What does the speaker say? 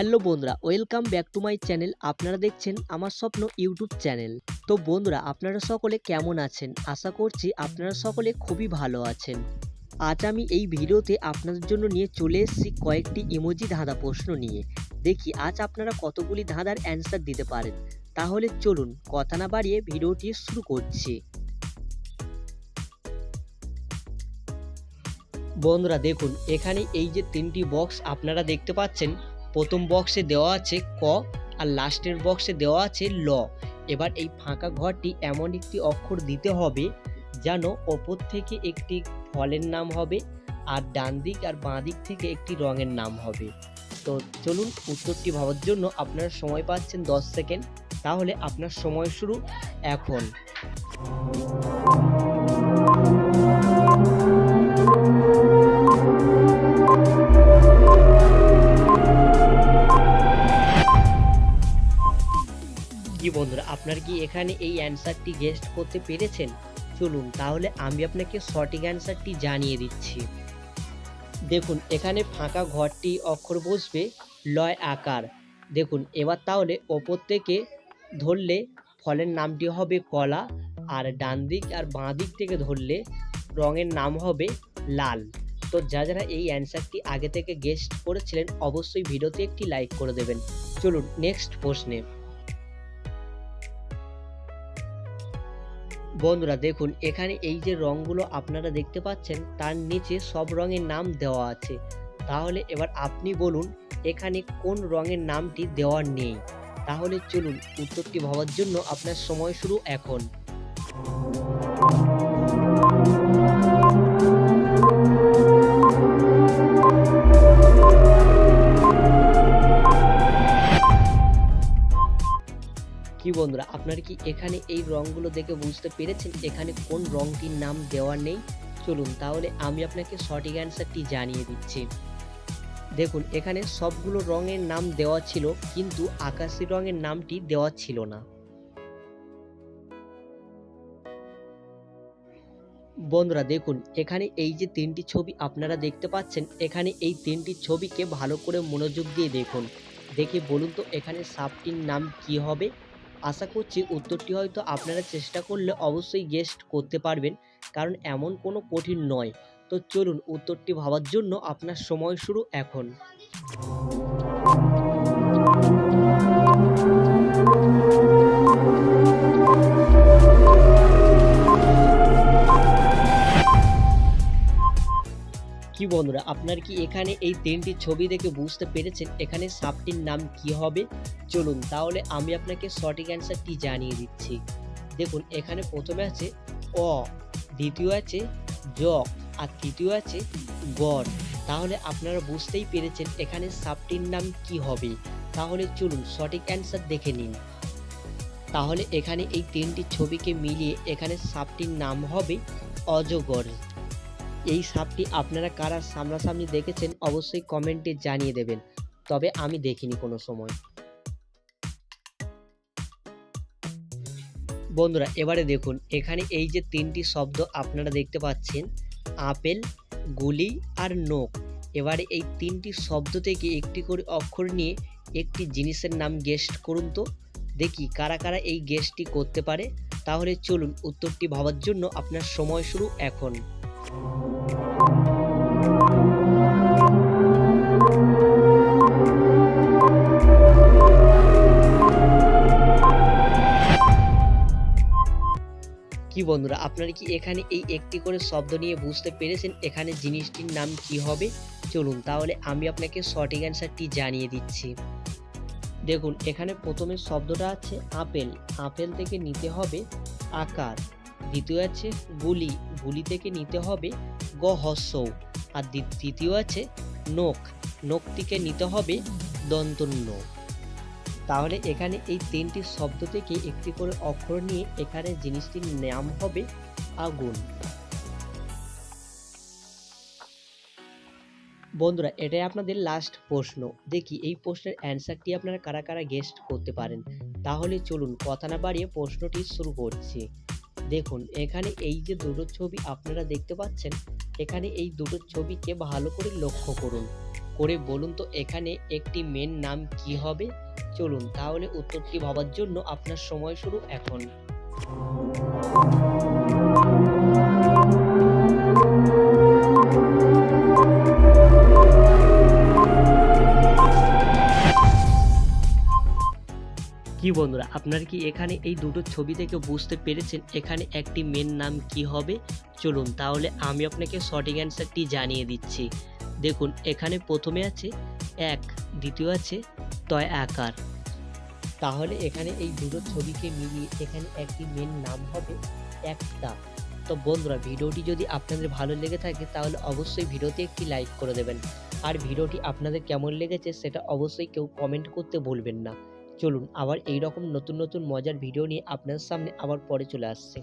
Hello বন্ধুরা, welcome back to my channel. আপনারা দেখছেন আমার স্বপ্ন ইউটিউব চ্যানেল। তো বন্ধুরা, আপনারা সকলে কেমন আছেন? আশা করছি আপনারা সকলে খুবই ভালো আছেন। আজ আমি এই ভিডিওতে আপনাদের জন্য নিয়ে চলে এসেছি কয়েকটি ইমোজি ধাঁধা প্রশ্ন নিয়ে। দেখি, আজ আপনারা কতগুলি ধাঁধার অ্যান্সার দিতে পারেন? তাহলে চলুন, কথা না বাড়িয়ে ভিডিওটি শুরু করছি। বন্ধুরা, দেখুন, এখানে এই যে তিনটি বক্স আপনারা দেখতে পাচ্ছেন প্রথম বক্সে দেওয়া আছে ক আর লাস্টের বক্সে দেওয়া আছে ল। এবার এই ফাঁকা ঘরটি এমন একটি অক্ষর দিতে হবে যেন ওপর থেকে একটি ফলের নাম হবে আর ডান দিক আর বাঁ দিক থেকে একটি রঙের নাম হবে। তো চলুন উত্তরটি ভাবার জন্য আপনারা সময় পাচ্ছেন দশ সেকেন্ড। তাহলে আপনার সময় শুরু এখন। বন্ধুরা, আপনার কি এখানে এই অ্যান্সারটি গেস্ট করতে পেরেছেন? চলুন তাহলে আমি আপনাকে সঠিক অ্যান্সারটি জানিয়ে দিচ্ছি। দেখুন, এখানে ফাঁকা ঘরটি অক্ষর বসবে, লয় আকার। দেখুন, এবার তাহলে ওপর থেকে ধরলে ফলের নামটি হবে কলা, আর ডান দিক আর বাঁ দিক থেকে ধরলে রঙের নাম হবে লাল। তো যা যারা এই অ্যান্সারটি আগে থেকে গেস্ট করেছিলেন, অবশ্যই ভিডিওতে একটি লাইক করে দেবেন। চলুন নেক্সট প্রশ্নে। বন্ধুরা দেখুন, এখানে এই যে রঙগুলো আপনারা দেখতে পাচ্ছেন, তার নিচে সব রঙের নাম দেওয়া আছে। তাহলে এবার আপনি বলুন, এখানে কোন রঙের নামটি দেওয়া নেই? তাহলে চলুন উত্তরটি ভাবার জন্য আপনার সময় শুরু এখন। কি বন্ধুরা, আপনারা কি এখানে এই রঙগুলো দেখে বুঝতে পেরেছেন এখানে কোন রঙটির নাম দেওয়া নেই? চলুন তাহলে আমি আপনাকে সঠিক অ্যান্সারটি জানিয়ে দিচ্ছি। দেখুন, এখানে সবগুলো রঙের নাম দেওয়া ছিল, কিন্তু আকাশি রঙের নামটি দেওয়া ছিল না। বন্ধুরা, দেখুন, এখানে এই যে তিনটি ছবি আপনারা দেখতে পাচ্ছেন, এখানে এই তিনটি ছবিকে ভালো করে মনোযোগ দিয়ে দেখুন। দেখে বলুন তো, এখানে সাপটির নাম কি হবে? আশা করছি উত্তরটি হয়তো আপনারা চেষ্টা করলে অবশ্যই গেস্ট করতে পারবেন, কারণ এমন কোনো কঠিন নয়। তো চলুন উত্তরটি ভাবার জন্য আপনার সময় শুরু এখন। কি বন্ধুরা, আপনার কি এখানে এই তিনটি ছবি দেখে বুঝতে পেরেছেন এখানে সাপটির নাম কি হবে? চলুন তাহলে আমি আপনাকে সঠিক অ্যান্সারটি জানিয়ে দিচ্ছি। দেখুন, এখানে প্রথমে আছে অ, দ্বিতীয় আছে জ, আর তৃতীয় আছে গড় তাহলে আপনারা বুঝতেই পেরেছেন এখানে সাপটির নাম কি হবে। তাহলে চলুন সঠিক অ্যান্সার দেখে নিন। তাহলে এখানে এই তিনটি ছবিকে মিলিয়ে এখানে সাপটির নাম হবে অজগর। এই সাপটি আপনারা কারা সামনাসামনি দেখেছেন অবশ্যই কমেন্টে জানিয়ে দেবেন। তবে আমি দেখিনি কোনো সময়। বন্ধুরা, এবারে দেখুন, এখানে এই যে তিনটি শব্দ আপনারা দেখতে পাচ্ছেন, আপেল, গুলি আর নোক এবারে এই তিনটি শব্দ থেকে একটি করে অক্ষর নিয়ে একটি জিনিসের নাম গেস্ট করুন তো। দেখি কারা কারা এই গেস্টটি করতে পারে। তাহলে চলুন, উত্তরটি ভাবার জন্য আপনার সময় শুরু এখন। কি বন্ধুরা, আপনারা কি এখানে এই একটি করে শব্দ নিয়ে বুঝতে পেরেছেন এখানে জিনিসটির নাম কি হবে? চলুন তাহলে আমি আপনাকে সঠিক অ্যান্সারটি জানিয়ে দিচ্ছি। দেখুন, এখানে প্রথমে শব্দটা আছে আপেল। আপেল থেকে নিতে হবে আকার। দ্বিতীয় আছে গুলি। গুলি থেকে নিতে হবে গ হস্যৌ আর তৃতীয় আছে নোক নোক থেকে নিতে হবে দন্তন্য। তাহলে এখানে এই তিনটি শব্দ থেকে একটি করে অক্ষর নিয়ে এখানে জিনিসটির নাম হবে আগুন। বন্ধুরা, এটাই আপনাদের লাস্ট প্রশ্ন। দেখি, এই প্রশ্নের অ্যান্সারটি আপনারা কারা কারা গেস্ট করতে পারেন? তাহলে চলুন, কথা না বাড়িয়ে প্রশ্নটি শুরু করছি। দেখুন, এখানে এই যে দুটো ছবি আপনারা দেখতে পাচ্ছেন, এখানে এই দুটো ছবিকে ভালো করে লক্ষ্য করুন। করে বলুন তো এখানে একটি মেন নাম কি হবে? চলুন, তাহলে উত্তরটি ভাবার জন্য আপনার সময় শুরু এখন। কি বন্ধুরা, আপনারা কি এখানে এই দুটো ছবি থেকে বুঝতে পেরেছেন এখানে একটি মেন নাম কি হবে? চলুন তাহলে আমি আপনাকে সঠিক অ্যান্সারটি জানিয়ে দিচ্ছি। দেখুন, এখানে প্রথমে আছে এক, দ্বিতীয় আছে তয় আকার। তাহলে এখানে এই দুটো ছবিকে মিলিয়ে এখানে একটি মেন নাম হবে একটা। তো বন্ধুরা, ভিডিওটি যদি আপনাদের ভালো লেগে থাকে তাহলে অবশ্যই ভিডিওতে একটি লাইক করে দেবেন। আর ভিডিওটি আপনাদের কেমন লেগেছে সেটা অবশ্যই কেউ কমেন্ট করতে ভুলবেন না। চলুন আবার এই রকম নতুন নতুন মজার ভিডিও নিয়ে আপনার সামনে আবার পরে চলে আসছে।